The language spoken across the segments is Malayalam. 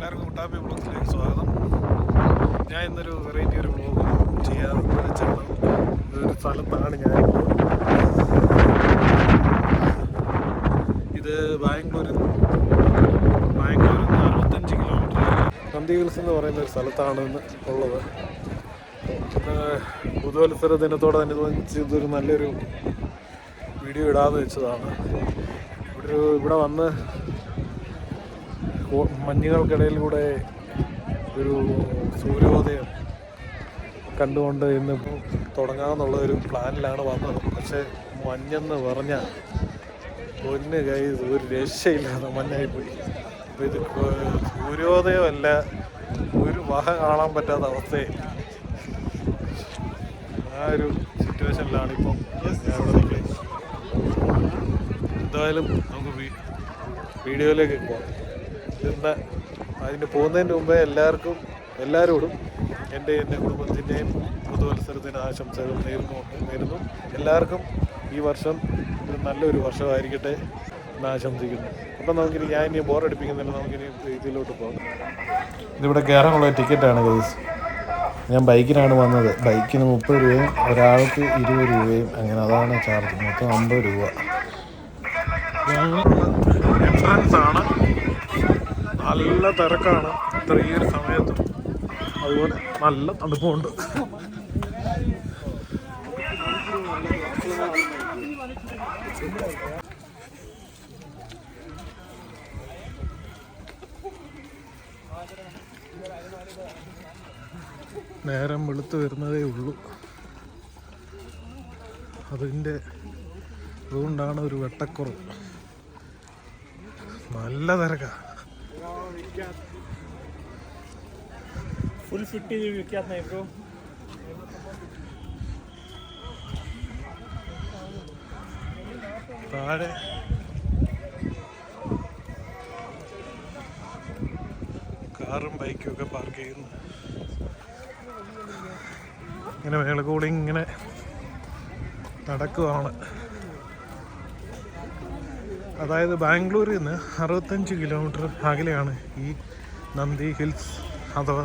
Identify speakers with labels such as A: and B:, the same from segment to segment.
A: എല്ലാവർക്കും മുട്ടാപ്പി ബ്ലോഗിലേക്ക് സ്വാഗതം. ഞാൻ ഇന്നൊരു വെറൈറ്റി ഒരു ബ്ലോഗ് ചെയ്യാൻ വെച്ചാണ് ഇതൊരു സ്ഥലത്താണ് ഞാൻ ഇത് ബാംഗ്ലൂരിൽ ബാംഗ്ലൂരിൽ നിന്ന് അറുപത്തഞ്ച് കിലോമീറ്റർ നന്ദി ഹിൽസ് എന്ന് പറയുന്ന ഒരു സ്ഥലത്താണ് ഉള്ളത്. ദിനത്തോടെ തന്നെ തോന്നിച്ച് ഇതൊരു നല്ലൊരു വീഡിയോ ഇടാമെന്ന് വെച്ചതാണ്. ഇവിടെ ഒരു ഇവിടെ വന്ന് മഞ്ഞുകൾക്കിടയിലൂടെ ഒരു സൂര്യോദയം കണ്ടുകൊണ്ട് ഇന്ന് തുടങ്ങാമെന്നുള്ള ഒരു പ്ലാനിലാണ് വന്നത്. പക്ഷേ മഞ്ഞെന്ന് പറഞ്ഞ പൊന്ന് കൈ ഒരു രക്ഷയില്ലാതെ മഞ്ഞായിപ്പോയി. അപ്പോൾ ഇത് സൂര്യോദയമല്ല ഒരു വഹ കാണാൻ പറ്റാത്ത അവസ്ഥയായി. ആ ഒരു സിറ്റുവേഷനിലാണ് ഇപ്പം എന്തായാലും നമുക്ക് വീഡിയോയിലേക്ക് പോകാം. ഇന്ന് അതിന് പോകുന്നതിന് മുമ്പേ എല്ലാവർക്കും എല്ലാവരോടും എന്റെ എന്റെ കുടുംബത്തിന്റെയും പുതുവത്സരത്തിന് ആശംസകൾ നേരുന്നു നേരുന്നു. എല്ലാവർക്കും ഈ വർഷം ഒരു നല്ലൊരു വർഷമായിരിക്കട്ടെ എന്ന് ആശംസിക്കുന്നു. അപ്പം നമുക്കിനി ഞാൻ ഇനി ബോറടിപ്പിക്കുന്നില്ല നമുക്കിനി ഇതിലോട്ട് പോകാം. ഇതിവിടെ കയറാനുള്ള ടിക്കറ്റാണ് ഗൈസ്. ഞാൻ ബൈക്കിനാണ് വന്നത്. ബൈക്കിന് മുപ്പത് രൂപയും ഒരാൾക്ക് ഇരുപത് രൂപയും അങ്ങനെ അതാണ് ചാർജ്. മൊത്തം അമ്പത് രൂപ. എൻട്രൻസ് ആണ്. നല്ല തിരക്കാണ് ഇത്ര ഈ ഒരു സമയത്ത്. അതുപോലെ നല്ല തണുപ്പുണ്ട്. നേരം വെളുത്ത് വരുന്നതേ ഉള്ളൂ. അതിന്റെ അതുകൊണ്ടാണ് ഒരു വെട്ടക്കുറവ്. നല്ല തിരക്കാ.
B: फुल फिफ्टी विकत नाही ब्रो
A: താഴെ കാറും ബൈക്കും ഒക്കെ പാർക്ക് ചെയ്യുന്നു ഇങ്ങനെ മേള കൂടി ഇങ്ങനെ നടക്കുവാണ് അതായത് ബാംഗ്ലൂരിൽ നിന്ന് അറുപത്തഞ്ച് കിലോമീറ്റർ അകലെയാണ് ഈ നന്ദി ഹിൽസ് അഥവാ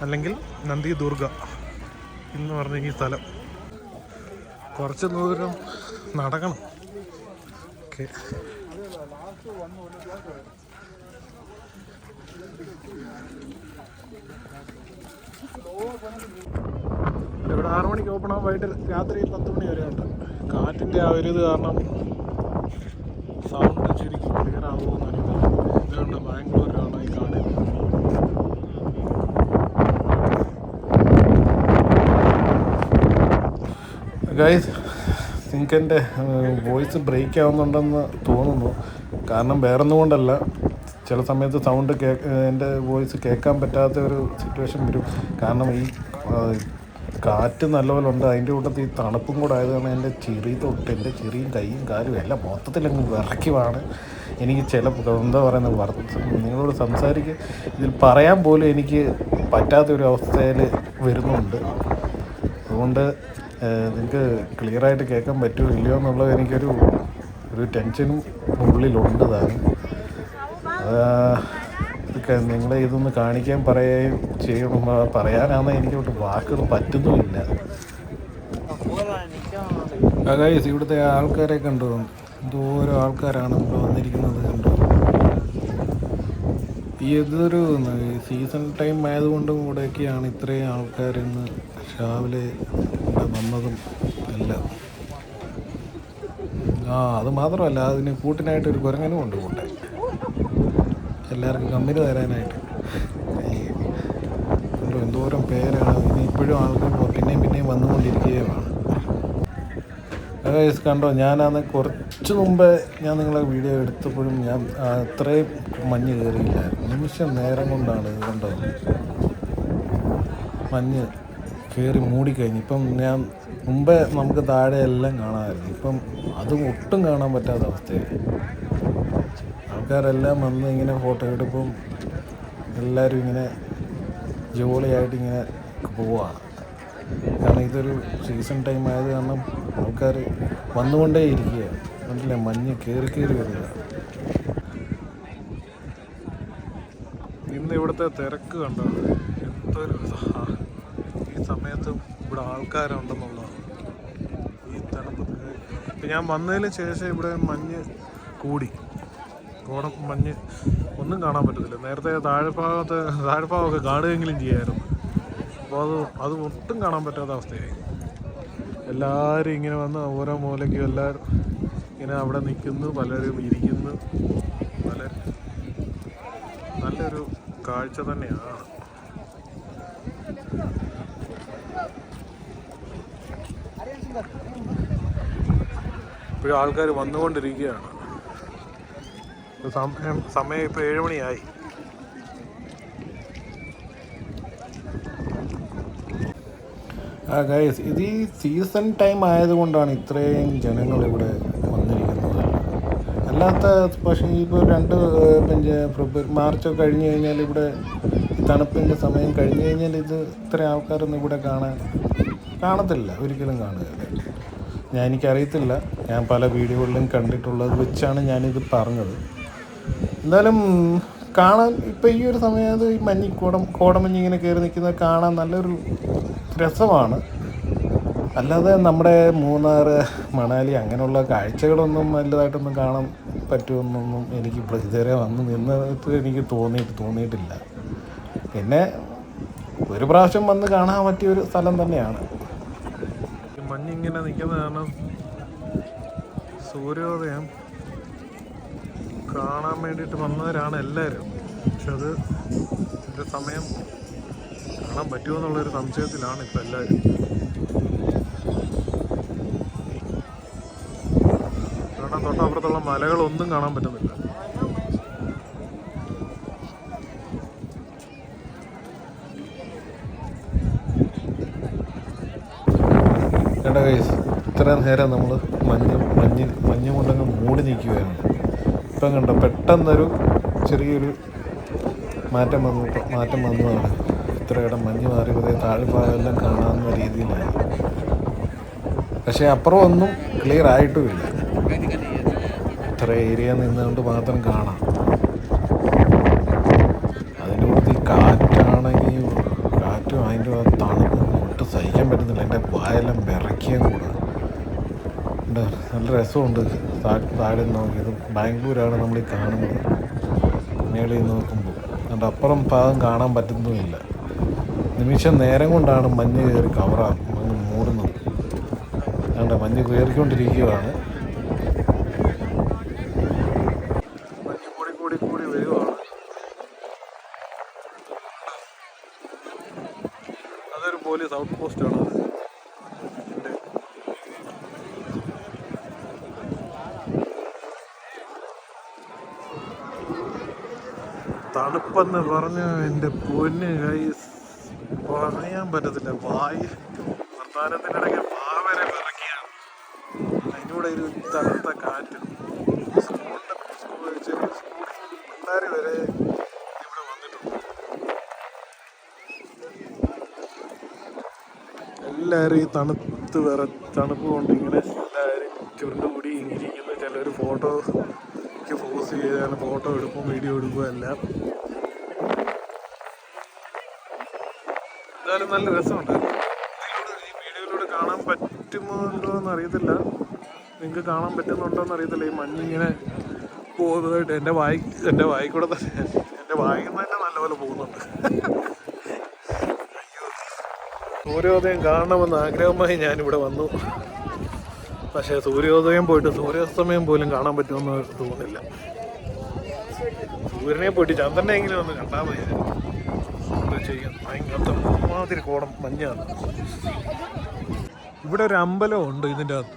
A: അല്ലെങ്കിൽ നന്ദി ദുർഗ എന്ന് പറഞ്ഞ ഈ സ്ഥലം. കുറച്ച് ദൂരം നടക്കണം. ഓക്കെ. ഇവിടെ ആറു മണിക്ക് ഓപ്പൺ ആകും വൈകിട്ട് രാത്രി പത്ത് മണി വരെ ഉണ്ട്. കാറ്റിന്റെ ആ ഒരു ഇത് കാരണം നിങ്ങൾക്ക് എന്റെ വോയിസ് ബ്രേക്ക് ആവുന്നുണ്ടെന്ന് തോന്നുന്നു. കാരണം വേറൊന്നും കൊണ്ടല്ല. ചില സമയത്ത് സൗണ്ട് കേ എന്റെ വോയിസ് കേൾക്കാൻ പറ്റാത്ത ഒരു സിറ്റുവേഷൻ വരും. കാരണം ഈ കാറ്റ് നല്ലപോലെ ഉണ്ട് അതിന്റെ കൂട്ടത്തിൽ തണുപ്പും കൂടെ ആയതാണ് എന്റെ ചെറിയ തൊട്ട് എന്റെ ചെറിയും കൈയും കാലും എല്ലാം മൊത്തത്തിൽ അങ്ങ് വിറയ്ക്കുവാണ് എനിക്ക് ചില എന്താ പറയുന്നത് വർത്ത് നിങ്ങളോട് സംസാരിക്കുക ഇതിൽ പറയാൻ പോലും എനിക്ക് പറ്റാത്തൊരു അവസ്ഥയിൽ വരുന്നുണ്ട്. അതുകൊണ്ട് നിങ്ങൾക്ക് ക്ലിയറായിട്ട് കേൾക്കാൻ പറ്റുമോ ഇല്ലയോ എന്നുള്ളത് എനിക്കൊരു ഒരു ടെൻഷനും ഉള്ളിലുണ്ട് താനും. ഇതൊക്കെ നിങ്ങളെ ഇതൊന്ന് കാണിക്കാൻ പറയുകയും ചെയ്യണം പറയാനാണ് എനിക്കോട്ട് വാക്കുകൾ പറ്റുന്നുമില്ല. അതായത് ഇവിടുത്തെ ആൾക്കാരെ കണ്ടു? എന്തോരോ ആൾക്കാരാണ് ഇവിടെ വന്നിരിക്കുന്നത് കണ്ടു? ഈ ഇതൊരു സീസൺ ടൈം ആയതുകൊണ്ടും കൂടെയൊക്കെയാണ് ഇത്രയും ആൾക്കാർ ഇന്ന് രാവിലെ വന്നതും എല്ലാം. ആ അത് മാത്രമല്ല അതിന് കൂട്ടിനായിട്ട് ഒരു കുരങ്ങനും ഉണ്ട് എല്ലാവർക്കും കമ്പനി തരാനായിട്ട് ഈ എന്തോരം പേരാണ്. ഇനി ഇപ്പോഴും ആൾക്കാർ പിന്നെയും പിന്നെയും വന്നുകൊണ്ടിരിക്കുകയാണ് ഗൈസ് കണ്ടോ? ഞാനന്ന് കുറച്ച് മുമ്പേ ഞാൻ നിങ്ങളെ വീഡിയോ എടുത്തപ്പോഴും ഞാൻ അത്രയും മഞ്ഞ് കയറിയില്ല നിമിഷം നേരം കൊണ്ടാണ് ഇത് കണ്ടത്. മഞ്ഞ് കയറി മൂടിക്കഴിഞ്ഞു. ഇപ്പം ഞാൻ മുമ്പേ നമുക്ക് താഴെ എല്ലാം കാണാമായിരുന്നു. ഇപ്പം അതും ഒട്ടും കാണാൻ പറ്റാത്ത അവസ്ഥയായി. ആൾക്കാരെല്ലാം വന്ന് ഇങ്ങനെ ഫോട്ടോ എടുപ്പും എല്ലാവരും ഇങ്ങനെ ജോളിയായിട്ട് ഇങ്ങനെ പോവാണ് കാരണം ഇതൊരു സീസൺ ടൈം ആയത് കാരണം ആൾക്കാർ വന്നുകൊണ്ടേ ഇരിക്കുകയാണ് മനസ്സിലെ മഞ്ഞ് കയറി കയറി വരിക. ഇന്ന് ഇവിടുത്തെ തിരക്ക് കണ്ടത് എന്തൊരു ഈ സമയത്തും ഇവിടെ ആൾക്കാരുണ്ടെന്നുള്ളതാണ് ഈ ഇപ്പം ഞാൻ വന്നതിന് ശേഷം ഇവിടെ മഞ്ഞ് കൂടി. കോടം മഞ്ഞ് ഒന്നും കാണാൻ പറ്റത്തില്ല. നേരത്തെ താഴെഭാഗത്ത് താഴെഭാഗമൊക്കെ കാണുകയെങ്കിലും ചെയ്യായിരുന്നു. അപ്പോൾ അത് അത് ഒട്ടും കാണാൻ പറ്റാത്ത അവസ്ഥയായി. എല്ലാവരും ഇങ്ങനെ വന്ന് ഓരോ മൂലയ്ക്കും എല്ലാവരും ഇങ്ങനെ അവിടെ നിൽക്കുന്നു പലരും ഇരിക്കുന്നു. പല നല്ലൊരു കാഴ്ച തന്നെയാണ്. ഇപ്പോഴും ആൾക്കാർ വന്നുകൊണ്ടിരിക്കുകയാണ്. സമയം സമയം ഇപ്പോൾ ഏഴ് മണിയായി ആ ഗൈസ് ഇത് ഈ സീസൺ ടൈം ആയതുകൊണ്ടാണ് ഇത്രയും ജനങ്ങൾ ഇവിടെ വന്നിരിക്കുന്നത്. അല്ലാത്ത പക്ഷേ ഇപ്പോൾ രണ്ട് പിന്നെ ഫെബ്രുവരി മാർച്ചൊക്കെ കഴിഞ്ഞ് കഴിഞ്ഞാൽ ഇവിടെ തണുപ്പിന്റെ സമയം കഴിഞ്ഞ് കഴിഞ്ഞാൽ ഇത് ഇത്ര ആൾക്കാരൊന്നും ഇവിടെ കാണാൻ കാണത്തില്ല ഒരിക്കലും കാണുകയില്ല. ഞാൻ എനിക്കറിയത്തില്ല. ഞാൻ പല വീഡിയോകളിലും കണ്ടിട്ടുള്ളത് വെച്ചാണ് ഞാനിത് പറഞ്ഞത്. എന്തായാലും കാണാൻ ഇപ്പം ഈ ഒരു സമയത്ത് ഈ മഞ്ഞ് കോടം കോടമഞ്ഞ് ഇങ്ങനെ കയറി നിൽക്കുന്നത് കാണാൻ നല്ലൊരു രസമാണ്. അല്ലാതെ നമ്മുടെ മൂന്നാർ മണാലി അങ്ങനെയുള്ള കാഴ്ചകളൊന്നും വലുതായിട്ടൊന്നും കാണാൻ പറ്റുമെന്നൊന്നും എനിക്ക് ഇപ്പോൾ ഇതുവരെ വന്ന് നിന്നത് എനിക്ക് തോന്നിയിട്ട് തോന്നിയിട്ടില്ല. പിന്നെ ഒരു പ്രാവശ്യം വന്ന് കാണാൻ പറ്റിയ ഒരു സ്ഥലം തന്നെയാണ്. മഞ്ഞിങ്ങനെ നിൽക്കുന്ന കാരണം സൂര്യോദയം കാണാൻ വേണ്ടിയിട്ട് വന്നവരാണ് എല്ലാവരും. പക്ഷെ അത് എന്റെ സമയം കാണാൻ പറ്റുമോ എന്നുള്ളൊരു സംശയത്തിലാണ് ഇപ്പം എല്ലാവരും. കാരണം തൊട്ടപ്പുറത്തുള്ള മലകളൊന്നും കാണാൻ പറ്റുന്നില്ല. ഇത്രയും നേരം നമ്മൾ മഞ്ഞ് മഞ്ഞ് മഞ്ഞ് കൊണ്ടങ്ങ് മൂടി നിൽക്കുകയാണ്. ഇപ്പം കണ്ട? പെട്ടെന്നൊരു ചെറിയൊരു മാറ്റം വന്നു. മാറ്റം വന്നതാണ്. ഇത്രയിടം മഞ്ഞ് മാറിയതേ താഴ്ഭാഗമെല്ലാം കാണാവുന്ന രീതിയിലാണ് പക്ഷേ അപ്പുറം ഒന്നും ക്ലിയർ ആയിട്ടുമില്ല. ഇത്ര ഏരിയ നിന്നുകൊണ്ട് മാത്രം കാണാം. അതിന്റെ കൂടുതൽ കാറ്റാണെങ്കിൽ കാറ്റും അതിന്റെ തണുപ്പും ഒട്ടും സഹിക്കാൻ പറ്റുന്നില്ല. എന്റെ വായെല്ലാം വിറയ്ക്കുകയും കൂടെ. നല്ല രസമുണ്ട്. താഴെ നോക്കിയത്. ബാംഗ്ലൂരാണ് നമ്മൾ ഈ കാണുന്നത്. മേളിൽ നോക്കുമ്പോൾ. അതുകൊണ്ട് അപ്പുറം ഭാഗം കാണാൻ പറ്റുന്നുമില്ല. നിമിഷം നേരം കൊണ്ടാണ് മഞ്ഞ് കയറി കവറാ അങ്ങ് മൂടുന്നത്. അതുകൊണ്ട് മഞ്ഞ് കയറിക്കൊണ്ടിരിക്കുകയാണ്. മഞ്ഞ് പോലീസ് ഔട്ട് പോസ്റ്റാണ് തണുപ്പെന്ന് പറഞ്ഞ എന്റെ പൊന്ന് കൈ പറയാൻ പറ്റത്തില്ല. വായി വർത്താനത്തിനിടയ്ക്ക് വാവരെ വിറക്കിയാണ് അതിനൂടെ ഒരു തണുത്ത കാറ്റ്. സ്കൂളിന്റെ പിള്ളേർ വരെ ഇവിടെ വന്നിട്ടുണ്ട്. എല്ലാവരും ഈ തണുത്ത് വിറ തണുപ്പ് കൊണ്ട് ഇങ്ങനെ എല്ലാവരും ചുരുണ്ടുകൂടി ഇരിക്കുന്നു. ചിലർ ഫോട്ടോക്ക് ഫോക്കസ് ചെയ്താണ് ഫോട്ടോ എടുക്കും വീഡിയോ എടുക്കും എല്ലാം. എന്തായാലും നല്ല രസമുണ്ട്. ഈ വീഡിയോയിലൂടെ കാണാൻ പറ്റുമോ എന്നറിയത്തില്ല നിങ്ങൾക്ക് കാണാൻ പറ്റുന്നുണ്ടോ എന്ന് അറിയത്തില്ല. ഈ മഞ്ഞിങ്ങനെ പോകുന്നതായിട്ട് എന്റെ വായി എന്റെ വായിക്കൂടെ തന്നെ എന്റെ വായിൽ തന്നെ നല്ലപോലെ പോകുന്നുണ്ട്. സൂര്യോദയം കാണണമെന്ന് ആഗ്രഹമായി ഞാനിവിടെ വന്നു. പക്ഷേ സൂര്യോദയം പോയിട്ട് സൂര്യാസ്തമയം പോലും കാണാൻ പറ്റുമെന്ന് തോന്നുന്നില്ല. സൂര്യനെ പോയിട്ട് ചന്ദ്രനെങ്കിലും ഒന്ന് കണ്ടാൽ മതി. ഭയങ്കര കോടം മഞ്ഞാണ്. ഇവിടെ ഒരു അമ്പലം ഉണ്ട് ഇതിന്റെ അകത്ത്.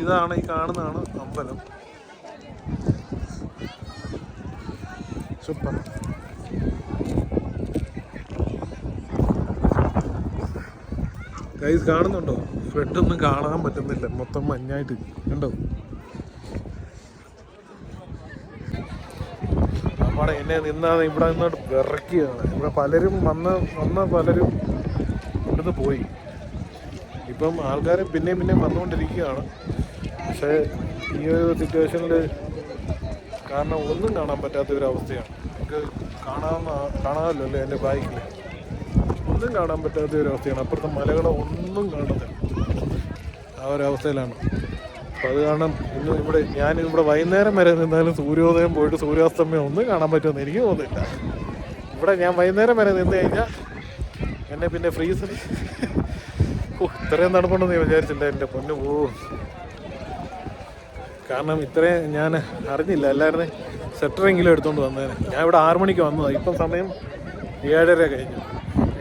A: ഇതാണ് ഈ കാണുന്നതാണ് അമ്പലം. സൂപ്പർ. ഗൈസ് കാണുന്നുണ്ടോ? ഫ്രണ്ടൊന്നും കാണാൻ പറ്റുന്നില്ല. മൊത്തം മഞ്ഞായിട്ട് കണ്ടോ? അവിടെ എന്നെ നിന്നാണ് ഇവിടെ നിന്നോട്ട് വിറക്കുകയാണ് ഇവിടെ പലരും വന്ന് വന്ന പലരും ഇവിടുന്ന് പോയി. ഇപ്പം ആൾക്കാർ പിന്നെയും പിന്നെയും വന്നുകൊണ്ടിരിക്കുകയാണ്. പക്ഷേ ഈ ഒരു സിറ്റുവേഷനിൽ കാരണം ഒന്നും കാണാൻ പറ്റാത്ത ഒരു അവസ്ഥയാണ് നമുക്ക് കാണാവുന്ന കാണാമല്ലോ അല്ലേ എന്റെ ബാക്കിൽ ഒന്നും കാണാൻ പറ്റാത്ത ഒരു അവസ്ഥയാണ് അപ്പുറത്തെ മലകളെ ഒന്നും കാണുന്നില്ല ആ ഒരു അവസ്ഥയിലാണ്. അപ്പം അത് കാരണം ഇന്ന് ഇവിടെ ഞാൻ ഇവിടെ വൈകുന്നേരം വരെ നിന്നാലും സൂര്യോദയം പോയിട്ട് സൂര്യാസ്തമയം ഒന്നും കാണാൻ പറ്റുമെന്ന് എനിക്ക് തോന്നുന്നില്ല. ഇവിടെ ഞാൻ വൈകുന്നേരം വരെ നിന്ന് കഴിഞ്ഞാൽ എന്നെ പിന്നെ ഫ്രീസർ ഓ ഇത്രയും നടപ്പുണ്ടെന്ന് ഞാൻ വിചാരിച്ചില്ല. എന്റെ പൊന്നു പോവും കാരണം ഇത്രയും ഞാൻ അറിഞ്ഞില്ല. എല്ലാവരും സെറ്ററെങ്കിലും എടുത്തുകൊണ്ട് വന്നേനെ. ഞാൻ ഇവിടെ ആറു മണിക്ക് വന്നതാണ് ഇപ്പം സമയം ഏഴര കഴിഞ്ഞു.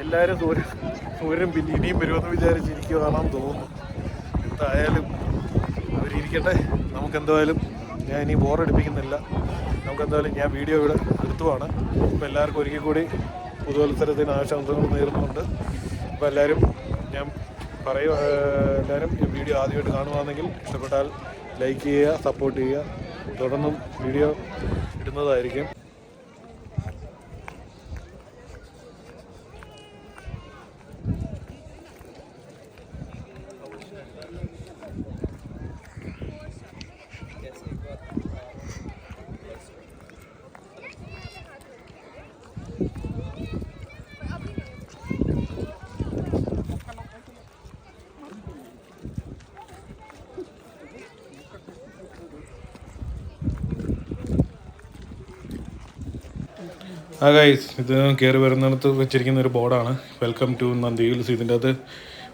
A: എല്ലാവരും സൂര്യൻ സൂര്യൻ പിന്നെ ഇനിയും വരുമെന്ന് വിചാരിച്ചിരിക്കുവാണെന്ന് തോന്നുന്നു. എന്തായാലും അവരിയ്ക്കട്ടെ നമുക്കെന്തായാലും ഞാൻ ഇനി ബോറടിപ്പിക്കുന്നില്ല നമുക്കെന്തായാലും ഞാൻ വീഡിയോ ഇവിടെ എടുത്തുവാണ് അപ്പോൾ എല്ലാവർക്കും ഒരിക്കൽ കൂടി പുതുവത്സരത്തിന് ആശംസകൾ നേരുന്നുണ്ട്. അപ്പോൾ എല്ലാവരും ഞാൻ പറയും എല്ലാവരും ഈ വീഡിയോ ആദ്യമായിട്ട് കാണുകയാണെങ്കിൽ ഇഷ്ടപ്പെട്ടാൽ ലൈക്ക് ചെയ്യുക സപ്പോർട്ട് ചെയ്യുക. തുടർന്നും വീഡിയോ ഇടുന്നതായിരിക്കും. ആ ഗൈസ് ഇത് കയറി വരുന്നിടത്ത് വെച്ചിരിക്കുന്ന ഒരു ബോർഡാണ്. വെൽക്കം ടു നന്ദി ഹിൽസ് ഇതിന്റെ അകത്ത്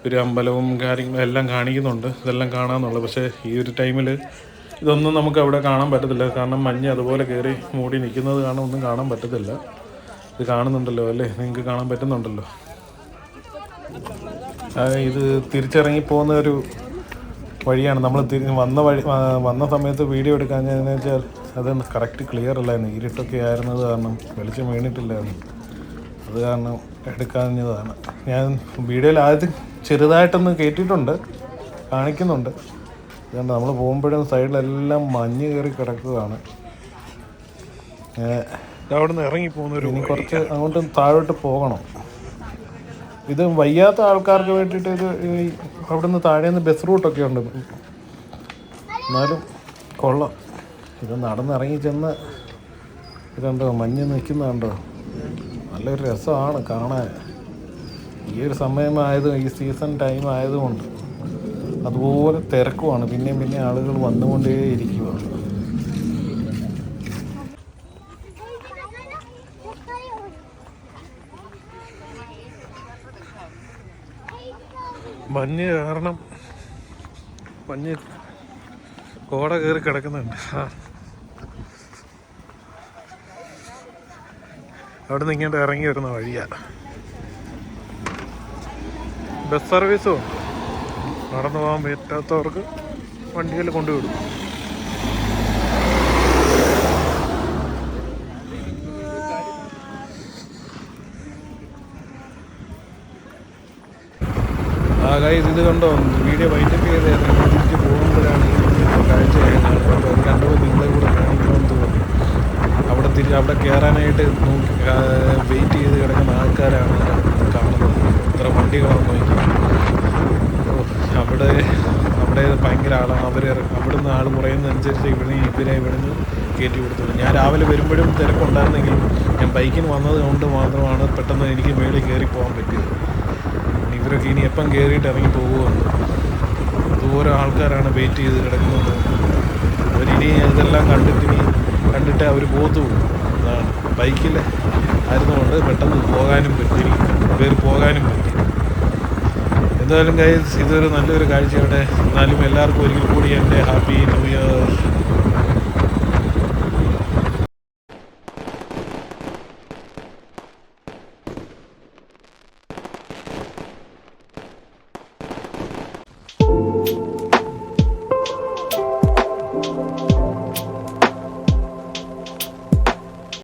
A: ഒരു അമ്പലവും കാര്യങ്ങളും എല്ലാം കാണിക്കുന്നുണ്ട്. ഇതെല്ലാം കാണാമെന്നുള്ളത് പക്ഷേ ഈ ഒരു ടൈമിൽ ഇതൊന്നും നമുക്ക് അവിടെ കാണാൻ പറ്റത്തില്ല. കാരണം മഞ്ഞ് അതുപോലെ കയറി മൂടി നിൽക്കുന്നത് കാരണം ഒന്നും കാണാൻ പറ്റത്തില്ല. ഇത് കാണുന്നുണ്ടല്ലോ അല്ലേ? നിങ്ങൾക്ക് കാണാൻ പറ്റുന്നുണ്ടല്ലോ. ഇത് തിരിച്ചിറങ്ങി പോകുന്ന ഒരു വഴിയാണ്. നമ്മൾ വന്ന വഴി വന്ന സമയത്ത് വീഡിയോ എടുക്കാൻ വെച്ചാൽ അത് കറക്റ്റ് ക്ലിയർ അല്ലായിരുന്നു ഇരുട്ടൊക്കെ ആയിരുന്നത് കാരണം വെളിച്ചം വീണിട്ടില്ലായിരുന്നു അത് കാരണം എടുക്കാഞ്ഞതാണ്. ഞാൻ വീഡിയോയിൽ ആദ്യം ചെറുതായിട്ടൊന്ന് കയറ്റിയിട്ടുണ്ട് കാണിക്കുന്നുണ്ട്. അതുകൊണ്ട് നമ്മൾ പോകുമ്പോഴും സൈഡിലെല്ലാം മഞ്ഞ് കയറി കിടക്കുകയാണ്. അവിടെ നിന്ന് ഇറങ്ങി പോകുന്നൊരു ഇനി കുറച്ച് അങ്ങോട്ട് താഴോട്ട് പോകണം. ഇത് വയ്യാത്ത ആൾക്കാർക്ക് വേണ്ടിയിട്ട് ഇത് അവിടുന്ന് അവിടുന്ന് താഴേന്ന് ബസ് റൂട്ടൊക്കെ ഉണ്ട്. എന്നാലും കൊള്ളാം. ഇത് നടന്നിറങ്ങി ചെന്ന് ഇതുണ്ടോ മഞ്ഞ് നിൽക്കുന്നുണ്ടോ? നല്ലൊരു രസമാണ് കാണാൻ. ഈ ഒരു സമയമായതും ഈ സീസൺ ടൈം ആയതുകൊണ്ട് അതുപോലെ തിരക്കുമാണ്. പിന്നെയും പിന്നെ ആളുകൾ വന്നുകൊണ്ടേ ഇരിക്കുകയാണ് മഞ്ഞ് കാരണം മഞ്ഞ് കോട കയറി കിടക്കുന്നുണ്ട്. അവിടെ നിന്ന് ഇങ്ങോട്ട് ഇറങ്ങി വരുന്ന വഴിയാ. ബസ് സർവീസും നടന്നു പോകാൻ പറ്റാത്തവർക്ക് വണ്ടിയിൽ കൊണ്ടുവിടും. ഇത് കണ്ടോ? വീഡിയോ വൈൻഡപ്പ് ചെയ്ത് തിരിച്ച് പോകുമ്പോഴാണ് കാഴ്ച ഞാൻ കാണുന്നത് അപ്പോൾ അത് കണ്ടപ്പോൾ നിങ്ങളെ കൂടെ കാണിക്കണമെന്ന് തോന്നി അവിടെ തിരി അവിടെ കയറാനായിട്ട് നോക്കി വെയിറ്റ് ചെയ്ത് കിടക്കുന്ന ആൾക്കാരാണ് കാണുന്നത്. ഇത്ര വണ്ടികളാണ് നോക്കി അവിടെ അവിടെ ഭയങ്കര ആളാണ് അവർ അവിടുന്ന് ആൾ കുറയുന്നതനുസരിച്ച് ഇവിടെ ഇവരെ ഇവിടുന്ന് കയറ്റി കൊടുത്തുള്ളൂ ഞാൻ രാവിലെ വരുമ്പോഴും തിരക്കുണ്ടായിരുന്നെങ്കിലും ഞാൻ ബൈക്കിന് വന്നത് കൊണ്ട് മാത്രമാണ് പെട്ടെന്ന് എനിക്ക് മേളിൽ കയറി പോകാൻ പറ്റിയത്. ഇവരൊക്കെ ഇനി എപ്പം കയറിയിട്ട് ഇറങ്ങി പോകുമെന്ന്. ദൂരം ആൾക്കാരാണ് വെയിറ്റ് ചെയ്ത് കിടക്കുന്നത്. അവരിനി ഇതെല്ലാം കണ്ടിട്ട് ഇനി കണ്ടിട്ട് അവർ പോകത്തുള്ളൂ അതാണ് ബൈക്കിൽ ആയിരുന്നുകൊണ്ട് പെട്ടെന്ന് പോകാനും പറ്റി പേര് പോകാനും പറ്റി. എന്തായാലും ഗൈസ് ഇതൊരു നല്ലൊരു കാഴ്ചയാണ് എന്നാലും എല്ലാവർക്കും ഒരിക്കൽ കൂടി എന്റെ ഹാപ്പി ന്യൂ ഇയർ